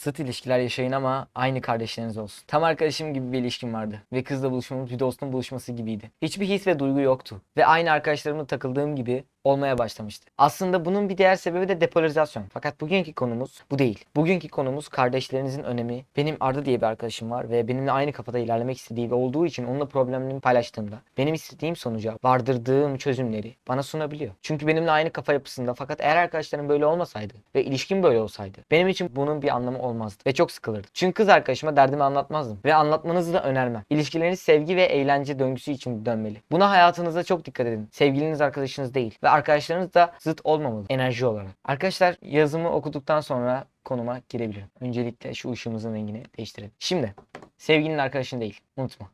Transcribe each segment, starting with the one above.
Zıt ilişkiler yaşayın ama aynı kardeşleriniz olsun. Tam arkadaşım gibi bir ilişkim vardı. Ve kızla buluşmamız bir dostun buluşması gibiydi. Hiçbir his ve duygu yoktu. Ve aynı arkadaşlarımla takıldığım gibi olmaya başlamıştı. Aslında bunun bir diğer sebebi de depolarizasyon. Fakat bugünkü konumuz bu değil. Bugünkü konumuz kardeşlerinizin önemi. Benim Arda diye bir arkadaşım var ve benimle aynı kafada ilerlemek istediği ve olduğu için onunla problemlerimi paylaştığımda benim istediğim sonuca vardırdığım çözümleri bana sunabiliyor. Çünkü benimle aynı kafa yapısında fakat eğer arkadaşlarım böyle olmasaydı ve ilişkim böyle olsaydı benim için bunun bir anlamı olmazdı ve çok sıkılırdı. Çünkü kız arkadaşıma derdimi anlatmazdım ve anlatmanızı da önermem. İlişkileriniz sevgi ve eğlence döngüsü için dönmeli. Buna hayatınızda çok dikkat edin. Sevgiliniz arkadaşınız değil ve arkadaşlarınız da zıt olmamalı enerji olarak. Arkadaşlar yazımı okuduktan sonra konuma girebiliyorum. Öncelikle şu ışığımızın rengini değiştirelim. Şimdi sevgilinin arkadaşın değil. Unutma.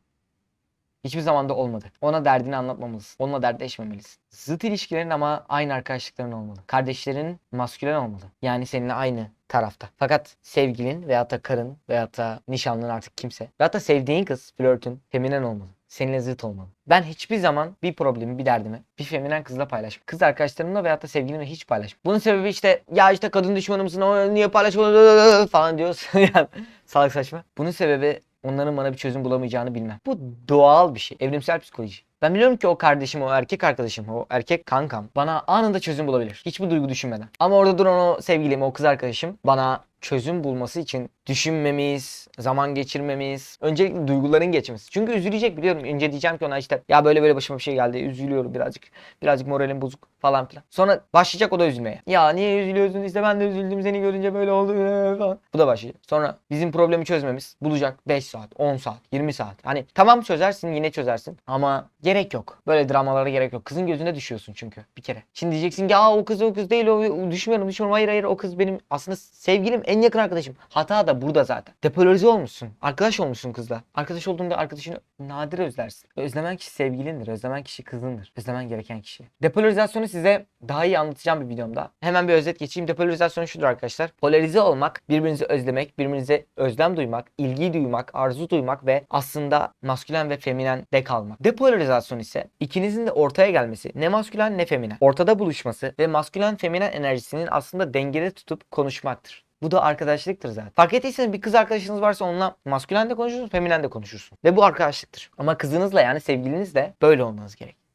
Hiçbir zaman da olmadı. Ona derdini anlatmamalısın. Onunla dertleşmemelisin. Zıt ilişkilerin ama aynı arkadaşlıkların olmalı. Kardeşlerin maskülen olmalı. Yani seninle aynı tarafta. Fakat sevgilin veyahut da karın veyahut da nişanlın artık kimse. Veyahut da sevdiğin kız, flörtün feminen olmalı. Seninle zıt olmalı. Ben hiçbir zaman bir problemi, bir derdimi bir feminen kızla paylaşmam. Kız arkadaşlarımla veyahut da sevgilimle hiç paylaşmam. Bunun sebebi işte ya işte kadın düşmanı mısın o niye paylaşmadın falan diyorsun. yani salak saçma. Bunun sebebi onların bana bir çözüm bulamayacağını bilmem. Bu doğal bir şey. Evrimsel psikoloji. Ben biliyorum ki o kardeşim, o erkek arkadaşım, o erkek kankam bana anında çözüm bulabilir. Hiçbir duygu düşünmeden. Ama orada duran o sevgilim, o kız arkadaşım bana çözüm bulması için düşünmemiz, zaman geçirmemiz, öncelikle duyguların geçmesi. Çünkü üzülecek biliyorum. Önce diyeceğim ki ona işte ya böyle böyle başıma bir şey geldi. Üzülüyorum birazcık. Birazcık moralim bozuk falan filan. Sonra başlayacak o da üzülmeye. Ya niye üzülüyorsun işte ben de üzüldüm seni görünce böyle oldu falan. Bu da başlayacak. Sonra bizim problemi çözmemiz bulacak 5 saat, 10 saat, 20 saat. Hani tamam çözersin yine çözersin ama gerek yok. Böyle dramalara gerek yok. Kızın gözüne düşüyorsun çünkü bir kere. Şimdi diyeceksin ki ya o kız o kız değil o düşmüyorum düşmüyorum. Hayır hayır o kız benim aslında sevgilim en yakın arkadaşım. Hata da burada zaten. Depolarize olmuşsun. Arkadaş olmuşsun kızla. Arkadaş olduğunda arkadaşını nadir özlersin. Özlemen kişi sevgilindir. Özlemen kişi kızındır. Özlemen gereken kişi. Depolarizasyonu size daha iyi anlatacağım bir videomda. Hemen bir özet geçeyim. Depolarizasyon şudur arkadaşlar. Polarize olmak, birbirinizi özlemek, birbirinize özlem duymak, ilgi duymak, arzu duymak ve aslında maskülen ve feminen de kalmak. Depolarizasyon ise ikinizin de ortaya gelmesi. Ne maskülen ne feminen. Ortada buluşması ve maskülen feminen enerjisinin aslında dengede tutup konuşmaktır. Bu da arkadaşlıktır zaten. Fark ettiyseniz bir kız arkadaşınız varsa onunla maskülen de konuşursun, feminen de konuşursun. Ve bu arkadaşlıktır. Ama kızınızla yani sevgilinizle böyle olmanız gerek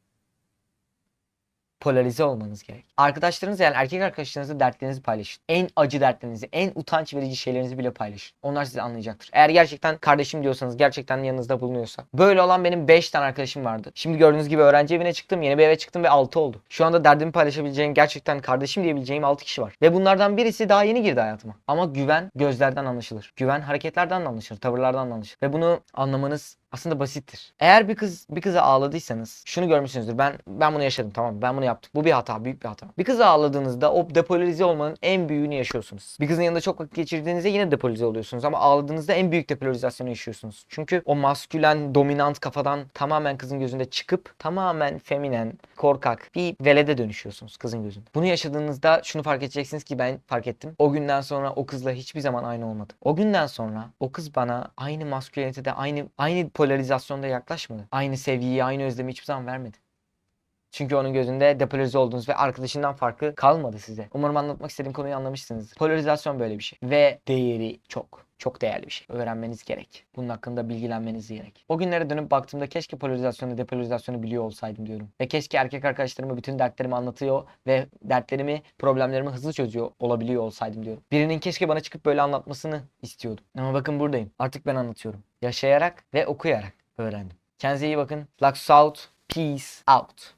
polarize olmanız gerek. Arkadaşlarınız yani erkek arkadaşlarınızla dertlerinizi paylaşın. En acı dertlerinizi, en utanç verici şeylerinizi bile paylaşın. Onlar sizi anlayacaktır. Eğer gerçekten kardeşim diyorsanız, gerçekten yanınızda bulunuyorsa. Böyle olan benim 5 tane arkadaşım vardı. Şimdi gördüğünüz gibi öğrenci evine çıktım, yeni bir eve çıktım ve 6 oldu. Şu anda derdimi paylaşabileceğim, gerçekten kardeşim diyebileceğim 6 kişi var. Ve bunlardan birisi daha yeni girdi hayatıma. Ama güven gözlerden anlaşılır. Güven hareketlerden de anlaşılır, tavırlardan da anlaşılır. Ve bunu anlamanız aslında basittir. Eğer bir kız bir kıza ağladıysanız şunu görmüşsünüzdür. Ben ben bunu yaşadım tamam? Ben bunu yaptım. Bu bir hata, büyük bir hata. Bir kıza ağladığınızda o depolarize olmanın en büyüğünü yaşıyorsunuz. Bir kızın yanında çok vakit geçirdiğinizde yine depolarize oluyorsunuz ama ağladığınızda en büyük depolarizasyonu yaşıyorsunuz. Çünkü o maskülen, dominant kafadan tamamen kızın gözünde çıkıp tamamen feminen, korkak bir velede dönüşüyorsunuz kızın gözünde. Bunu yaşadığınızda şunu fark edeceksiniz ki ben fark ettim. O günden sonra o kızla hiçbir zaman aynı olmadı. O günden sonra o kız bana aynı maskülenitede, aynı aynı polarizasyonda yaklaşmadı. Aynı sevgiyi, aynı özlemi hiçbir zaman vermedi. Çünkü onun gözünde depolarize oldunuz ve arkadaşından farkı kalmadı size. Umarım anlatmak istediğim konuyu anlamışsınız. Polarizasyon böyle bir şey. Ve değeri çok. Çok değerli bir şey. Öğrenmeniz gerek. Bunun hakkında bilgilenmeniz gerek. O günlere dönüp baktığımda keşke polarizasyonu, depolarizasyonu biliyor olsaydım diyorum. Ve keşke erkek arkadaşlarıma bütün dertlerimi anlatıyor ve dertlerimi, problemlerimi hızlı çözüyor olabiliyor olsaydım diyorum. Birinin keşke bana çıkıp böyle anlatmasını istiyordum. Ama bakın buradayım. Artık ben anlatıyorum. Yaşayarak ve okuyarak öğrendim. Kendinize iyi bakın. Lux out. Peace out.